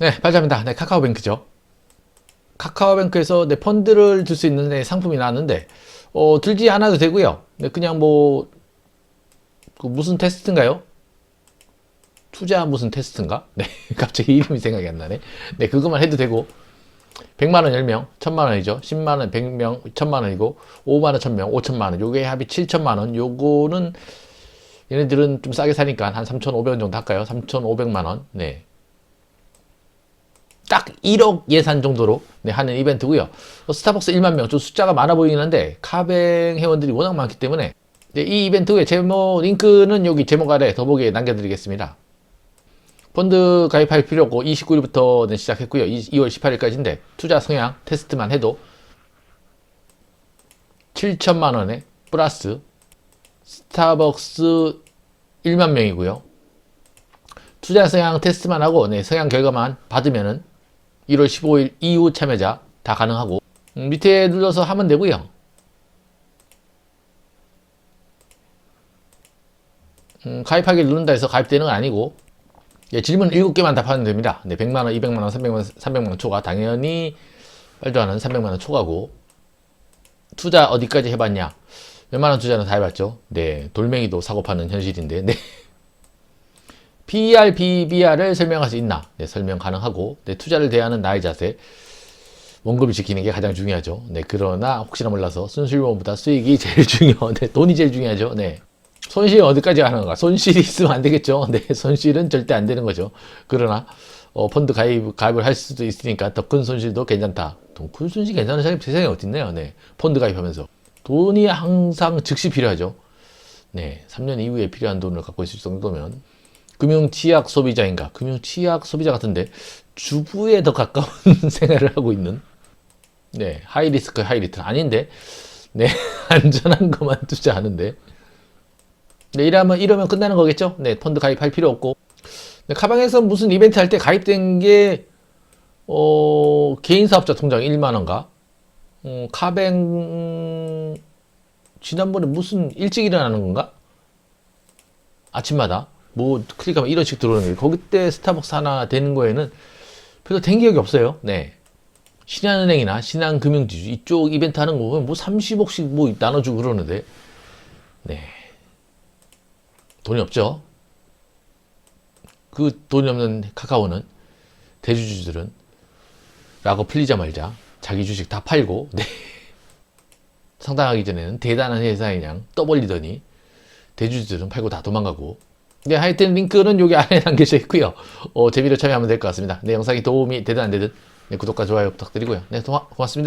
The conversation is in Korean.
네, 발자입니다. 네, 카카오뱅크죠. 카카오뱅크에서 네, 펀드를 들 수 있는 네, 상품이 나왔는데, 어, 들지 않아도 되고요. 네, 그냥 뭐, 그 무슨 테스트인가요? 투자 무슨 테스트인가? 네, 갑자기 이름이 생각이 안 나네. 네, 그것만 해도 되고, 100만원 10명, 1000만원이죠. 10만원 100명, 1000만원이고, 5만원 1000명, 5천만원. 요게 합이 7천만원. 요거는, 얘네들은 좀 싸게 사니까 한 3,500원 정도 할까요? 3,500만원. 네. 딱 1억 예산 정도로 네, 하는 이벤트고요. 어, 스타벅스 1만 명, 좀 숫자가 많아 보이긴 한데 카뱅 회원들이 워낙 많기 때문에 네, 이 이벤트의 제목 링크는 여기 제목 아래 더보기에 남겨드리겠습니다. 펀드 가입할 필요 없고 29일부터 시작했고요. 2월 18일까지인데 투자 성향 테스트만 해도 7천만 원에 플러스 스타벅스 1만 명이고요. 투자 성향 테스트만 하고 네, 성향 결과만 받으면은 1월 15일 이후 참여자 다 가능하고 음, 밑에 눌러서 하면 되고요. 음, 가입하기 누른다 해서 가입되는 건 아니고 예, 질문 7개만 답하면 됩니다. 네, 100만원, 200만원, 300만원, 300만원 초과 당연히 안 하는 300만원 초과고 투자 어디까지 해봤냐 웬만한 투자는 다 해봤죠. 네, 돌멩이도 사고 파는 현실인데 네. PER, BBR을 설명할 수 있나? 네, 설명 가능하고, 네, 투자를 대하는 나의 자세, 원금을 지키는 게 가장 중요하죠. 네, 그러나 혹시나 몰라서 순수익보다 수익이 제일 중요. 네, 돈이 제일 중요하죠. 네. 손실은 어디까지 하는 건가? 손실이 있으면 안 되겠죠. 네, 손실은 절대 안 되는 거죠. 그러나, 어, 펀드 가입, 가입을 할 수도 있으니까 더 큰 손실도 괜찮다. 더큰 손실 괜찮은 사람이 세상에 어딨나요? 네. 펀드 가입하면서. 돈이 항상 즉시 필요하죠. 네. 3년 이후에 필요한 돈을 갖고 있을 정도면 금융 취약 소비자인가? 금융 취약 소비자 같은데 주부에 더 가까운 생활을 하고 있는 네 하이 리스크 하이 리턴 아닌데 네 안전한 것만 투자하는데 네 이러면 이러면 끝나는 거겠죠? 네 펀드 가입할 필요 없고 네, 카방에서 무슨 이벤트 할 때 가입된 게 어, 개인 사업자 통장 1만 원가? 어, 카뱅 지난번에 무슨 일찍 일어나는 건가? 아침마다 뭐 클릭하면 1원씩 들어오는 거예요. 거기 때 스타벅스 하나 되는 거에는 별로 된 기억이 없어요. 네. 신한은행이나 신한금융지주 이쪽 이벤트 하는 거 보면 뭐 30억씩 뭐 나눠주고 그러는데 네. 돈이 없죠. 그 돈이 없는 카카오는 대주주들은 라고 풀리자 말자 자기 주식 다 팔고 네. 상당하기 전에는 대단한 회사에 그냥 떠벌리더니 대주주들은 팔고 다 도망가고 네, 하여튼 링크는 여기 아래에 남겨져 있고요. 어, 재미로 참여하면 될 것 같습니다. 네, 영상이 도움이 되든 안 되든 네, 구독과 좋아요 부탁드리고요. 네, 고맙습니다.